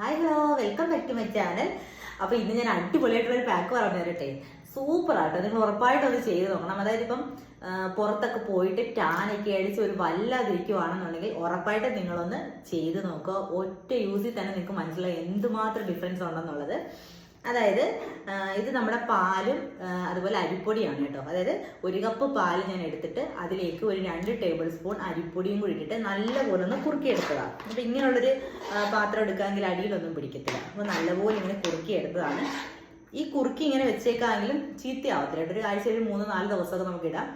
Hi hello welcome back to my channel അപ്പൊ ഇന്ന് ഞാൻ അടിപൊളിയായിട്ടുള്ള ഒരു പാക്ക് പറഞ്ഞു തരട്ടെ സൂപ്പർ ആട്ടോ. നിങ്ങൾ ഉറപ്പായിട്ടും അത് ചെയ്ത് നോക്കണം. അതായത് ഇപ്പം പുറത്തൊക്കെ പോയിട്ട് ടാനൊക്കെ അടിച്ച് ഒരു വല്ലാതിരിക്കുവാണെന്നുണ്ടെങ്കിൽ ഉറപ്പായിട്ടും നിങ്ങളൊന്ന് ചെയ്ത് നോക്കുക. ഒറ്റ യൂസിൽ തന്നെ നിങ്ങൾക്ക് മനസ്സിലായി എന്തുമാത്രം ഡിഫറൻസ് ഉണ്ടെന്നുള്ളത്. അതായത് ഇത് നമ്മുടെ പാലും അതുപോലെ അരിപ്പൊടിയാണ് കേട്ടോ. അതായത് ഒരു കപ്പ് പാൽ ഞാൻ എടുത്തിട്ട് അതിലേക്ക് ഒരു രണ്ട് ടേബിൾ സ്പൂൺ അരിപ്പൊടിയും കൂടി ഇട്ടിട്ട് നല്ലപോലെ ഒന്ന് കുറുക്കിയെടുത്തതാണ് അപ്പോൾ ഇങ്ങനെയുള്ളൊരു പാത്രം എടുക്കാമെങ്കിൽ അടിയിലൊന്നും പിടിക്കത്തില്ല. അപ്പോൾ നല്ലപോലെ ഇങ്ങനെ കുറുക്കിയെടുത്തതാണ്. ഈ കുറുക്കി ഇങ്ങനെ വെച്ചേക്കാണെങ്കിലും ചീത്തയാവത്തില്ല. കേട്ടോ ഒരു ആഴ്ച ഒരു മൂന്ന് നാല് ദിവസമൊക്കെ നമുക്ക് ഇടാം.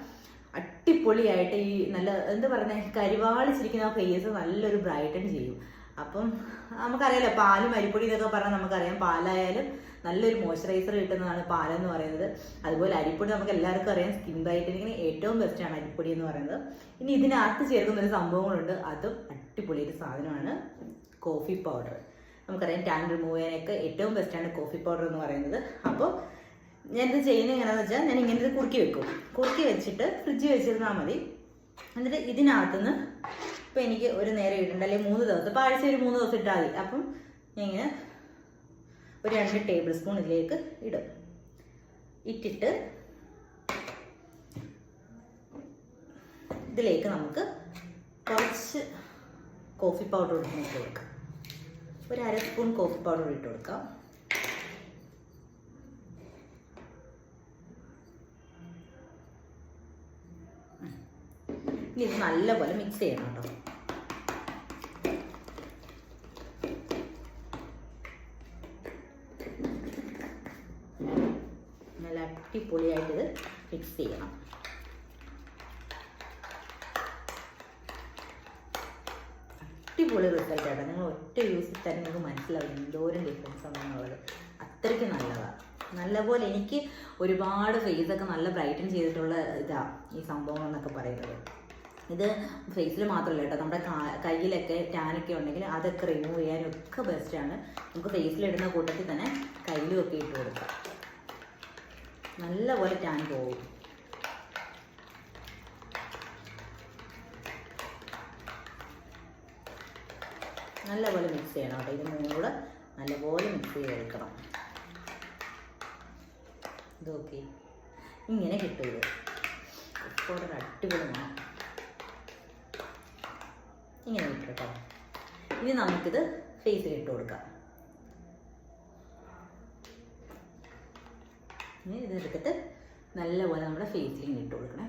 അടിപൊളിയായിട്ട് ഈ നല്ല എന്താ പറയുന്നത് കരിവാളിച്ചിരിക്കുന്ന ഫേസ് നല്ലൊരു ബ്രൈറ്റൺ ചെയ്യും. അപ്പം നമുക്കറിയാലോ പാലും അരിപ്പൊടി എന്നൊക്കെ പറഞ്ഞാൽ നമുക്കറിയാം. പാലായാലും നല്ലൊരു മോയ്സ്ചറൈസർ കിട്ടുന്നതാണ് പാലെന്ന് പറയുന്നത്. അതുപോലെ അരിപ്പൊടി നമുക്ക് എല്ലാവർക്കും അറിയാം. സ്കിൻ ബ്രൈറ്റനിങ്ങിന് ഏറ്റവും ബെസ്റ്റാണ് അരിപ്പൊടി എന്ന് പറയുന്നത്. ഇനി ഇതിനകത്ത് ചേർക്കുന്ന ഒരു സംഭവങ്ങളുണ്ട്. അതും അടിപൊളി ഒരു സാധനമാണ് കോഫി പൗഡർ. നമുക്കറിയാം ടാൻ റിമൂവ് ചെയ്യാനൊക്കെ ഏറ്റവും ബെസ്റ്റാണ് കോഫി പൗഡർ എന്ന് പറയുന്നത്. അപ്പോൾ ഞാൻ ഞാനിത് ചെയ്യുന്നത് എങ്ങനെയാണെന്ന് വെച്ചാൽ ഞാൻ ഇങ്ങനെ ഇത് കുറുക്കി വെക്കും. കുറുക്കി വെച്ചിട്ട് ഫ്രിഡ്ജിൽ വെച്ചിരുന്നാൽ മതി. എന്നിട്ട് ഇതിനകത്തുനിന്ന് ഇപ്പം എനിക്ക് ഒരു നേരം ഇടണ്ട. അല്ലെങ്കിൽ മൂന്ന് ദിവസം. ഇപ്പം ആഴ്ച ഒരു മൂന്ന് ദിവസം ഇട്ടാൽ മതി. അപ്പം ഞാൻ ഇങ്ങനെ ഒരു രണ്ട് ടേബിൾ സ്പൂൺ ഇതിലേക്ക് ഇടും. ഇട്ടിട്ട് ഇതിലേക്ക് നമുക്ക് കുറച്ച് കോഫി പൗഡർ ഇട്ട് കൊടുക്കാം. ഒരു അര സ്പൂൺ കോഫി പൗഡർ ഇട്ട് കൊടുക്കാം. ഇനി ഇത് നല്ലപോലെ മിക്സ് ചെയ്യണം കേട്ടോ നല്ല അടിപൊളിയായിട്ട് ഇത് മിക്സ് ചെയ്യണം. അടിപൊളി റിസൾട്ട് ആട്ടോ. നിങ്ങൾ ഒറ്റ യൂസിൽ തന്നെ നിങ്ങൾക്ക് മനസ്സിലാവും എന്തോരം ഡിഫറൻസ് ആണെന്നുള്ളത് അത്രയ്ക്ക് നല്ലതാണ് നല്ലപോലെ എനിക്ക് ഒരുപാട് ഫേസൊക്കെ നല്ല ബ്രൈറ്റൻ ചെയ്തിട്ടുള്ള ഇതാണ് ഈ സംഭവം എന്നൊക്കെ പറയുന്നത്. ഇത് ഫേസിൽ മാത്രമല്ല കേട്ടോ. നമ്മുടെ കയ്യിലൊക്കെ ടാനൊക്കെ ഉണ്ടെങ്കിൽ അതൊക്കെ റിമൂവ് ചെയ്യാനും ഒക്കെ ബെസ്റ്റാണ് നമുക്ക് ഫേസിലിടുന്ന കൂട്ടത്തിൽ തന്നെ കയ്യിലും ഒക്കെ ഇട്ട് കൊടുക്കാം. നല്ലപോലെ ടാൻ പോകും നല്ലപോലെ മിക്സ് ചെയ്യണം കേട്ടോ. ഇത് മൂന്നും കൂടെ നല്ലപോലെ മിക്സ് ചെയ്തെടുക്കണം. ഇതൊക്കെ ഇങ്ങനെ കിട്ടും ഇത്. പൗഡർ അടിപൊളി ഇങ്ങനെ കിട്ടും. ഇനി നമുക്കിത് ഫേസിൽ ഇട്ട് കൊടുക്കാം. ഇനി ഇതെടുത്തിട്ട് നല്ലപോലെ നമ്മുടെ ഫേസിൽ ഇങ്ങനെ ഇട്ട് കൊടുക്കണേ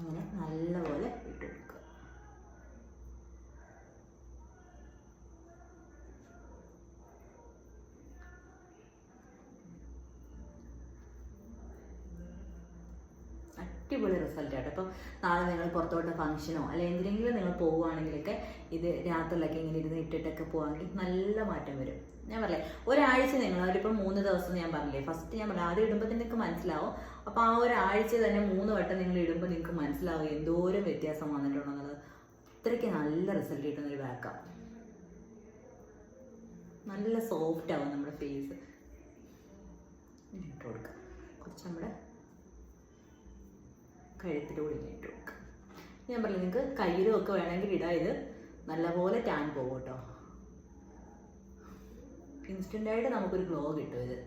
ഇങ്ങനെ നല്ലപോലെ ഇട്ട് കൊടുക്കുക അടിപൊളി റിസൾട്ട് ആട്ടോ. അപ്പം നാളെ നിങ്ങൾ പുറത്തോട്ട് ഫംഗ്ഷനോ അല്ലെങ്കിൽ എന്തിനെങ്കിലും നിങ്ങൾ പോവുകയാണെങ്കിലൊക്കെ ഇത് രാത്രിയിലൊക്കെ ഇങ്ങനെ ഇരുന്ന് ഇട്ടിട്ടൊക്കെ പോവാണെങ്കിൽ നല്ല മാറ്റം വരും. ഞാൻ പറയേ ഒരാഴ്ച നിങ്ങൾ അവരിപ്പം മൂന്ന് ദിവസം ഞാൻ പറഞ്ഞില്ലേ ഫസ്റ്റ് ഞാൻ പറഞ്ഞു ആദ്യം ഇടുമ്പോൾ നിങ്ങൾക്ക് മനസ്സിലാവും. അപ്പോൾ ആ ഒരാഴ്ച തന്നെ മൂന്ന് വട്ടം നിങ്ങൾ ഇടുമ്പോൾ നിങ്ങൾക്ക് മനസ്സിലാവും എന്തോരം വ്യത്യാസം വന്നിട്ടുണ്ടെന്നുള്ളത്. അത്രയ്ക്ക് നല്ല റിസൾട്ട് കിട്ടുന്ന ഒരു ബാക്കാണ് നല്ല സോഫ്റ്റ് ആവും നമ്മുടെ ഫേസ് ഇട്ട് കൊടുക്കാം. കുറച്ച് നമ്മുടെ കഴുത്തിലൂടെ ഉള്ളിൽ ഇട്ട് ഞാൻ പറഞ്ഞു നിങ്ങൾക്ക് കയ്യിലും ഒക്കെ വേണമെങ്കിൽ ഇടാം. ഇത് നല്ലപോലെ ടാൻ പോകും കേട്ടോ ഇൻസ്റ്റന്റ് ആയിട്ട് നമുക്കൊരു ഗ്ലോ കിട്ടും ഇത്.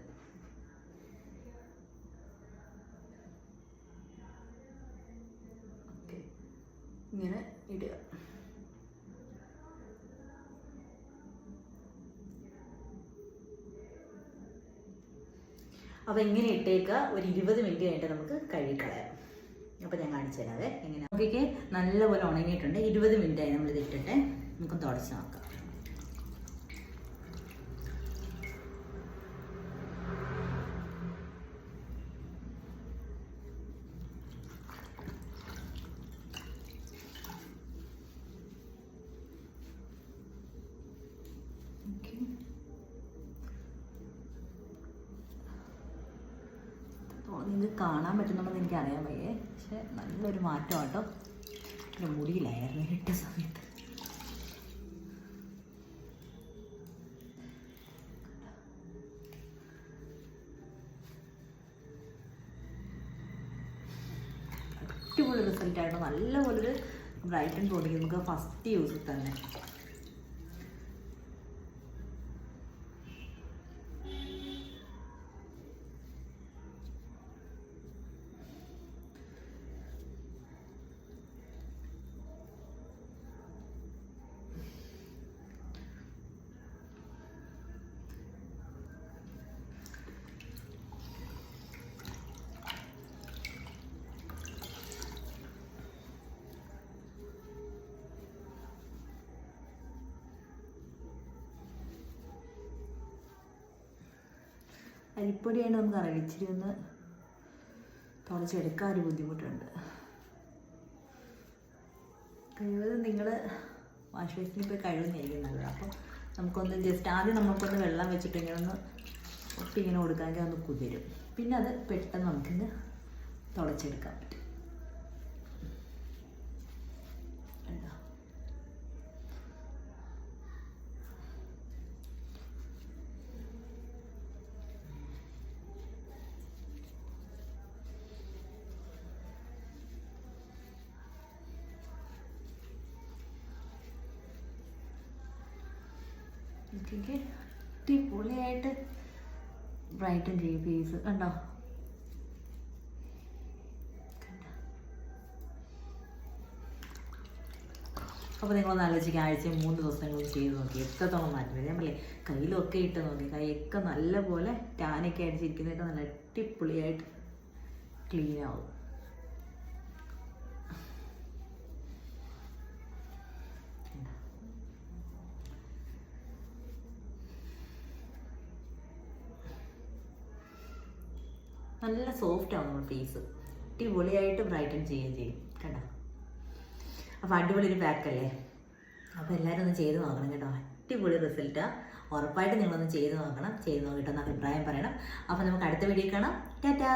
ഇങ്ങനെ ഇടുക. അപ്പോൾ ഇങ്ങനെ ഇട്ടേക്കുക. ഒരു ഇരുപത് മിനിറ്റ് കഴിഞ്ഞിട്ട് നമുക്ക് കഴുകിക്കളയാം അപ്പോൾ ഞാൻ കാണിച്ചു തരാവേ എങ്ങനെ നോക്കിയിട്ട് നല്ലപോലെ ഉണങ്ങിയിട്ടുണ്ട്. ഇരുപത് മിനിറ്റായി നമ്മളിത് ഇട്ടിട്ട്. നമുക്ക് തുടച്ച് നോക്കാം. കാണാൻ പറ്റുന്നുണ്ടെന്ന് എനിക്ക് അറിയാൻ വയ്യേ. പക്ഷെ നല്ലൊരു മാറ്റം കേട്ടോ എന്റെ മുടിയിലായിരുന്നു ഇട്ട സമയത്ത്. അടിപൊളി റിസൾട്ട് ആയിട്ട് നല്ലപോലെ ബ്രൈറ്റൻ ബോഡി നമുക്ക് ഫസ്റ്റ് യൂസിൽ തന്നെ. അരിപ്പൊടിയാണ് നമുക്ക് ഇച്ചിരി ഒന്ന് തുളച്ചെടുക്കാൻ ഒരു ബുദ്ധിമുട്ടുണ്ട്. കഴിവതും നിങ്ങൾ വാഷ് ബേസിനിൽ പോയി കഴിവുന്നതായിരിക്കും നല്ലത്. അപ്പം നമുക്കൊന്ന് ജസ്റ്റ് ആദ്യം നമുക്കൊന്ന് വെള്ളം വെച്ചിട്ട് ഇങ്ങനെ ഒന്ന് ഒട്ടിങ്ങനെ കൊടുക്കാമെങ്കിൽ ഒന്ന് കുതിരും. പിന്നെ അത് പെട്ടെന്ന് നമുക്കിന്ന് തുളച്ചെടുക്കാൻ പറ്റും കണ്ടോ? എനിക്ക് അടിപൊളിയായിട്ട് ബ്രൈറ്റൻ ചെയ്യും ഫേസ് കണ്ടോ? അപ്പോൾ നിങ്ങളൊന്ന് ആലോചിക്കുക ആഴ്ച മൂന്ന് ദിവസങ്ങൾ ചെയ്ത് നോക്കി. എത്രത്തോളം മാറ്റം വരും? ഞാൻ പറയില്ലേ കയ്യിലൊക്കെ ഇട്ട് നോക്കി. കൈയൊക്കെ നല്ലപോലെ ടാനൊക്കെ അടിച്ചിരിക്കുന്നതൊക്കെ നല്ല അടിപൊളിയായിട്ട് ക്ലീൻ ആവും. നല്ല സോഫ്റ്റ് ആവും നമ്മുടെ ഫേസ് അടിപൊളിയായിട്ട് ബ്രൈറ്റൻ ചെയ്യുകയും ചെയ്യും. കേട്ടോ അപ്പോൾ അടിപൊളി ഒരു പാക്കല്ലേ അപ്പോൾ എല്ലാവരും ഒന്ന് ചെയ്ത് നോക്കണം കേട്ടോ. അടിപൊളി റിസൾട്ടാണ് ഉറപ്പായിട്ട് നിങ്ങളൊന്ന് ചെയ്ത് നോക്കണം. ചെയ്ത് നോക്കിയിട്ടൊന്ന് അഭിപ്രായം പറയണം. അപ്പോൾ നമുക്ക് അടുത്ത വീഡിയോ കാണാം. ടാറ്റാ!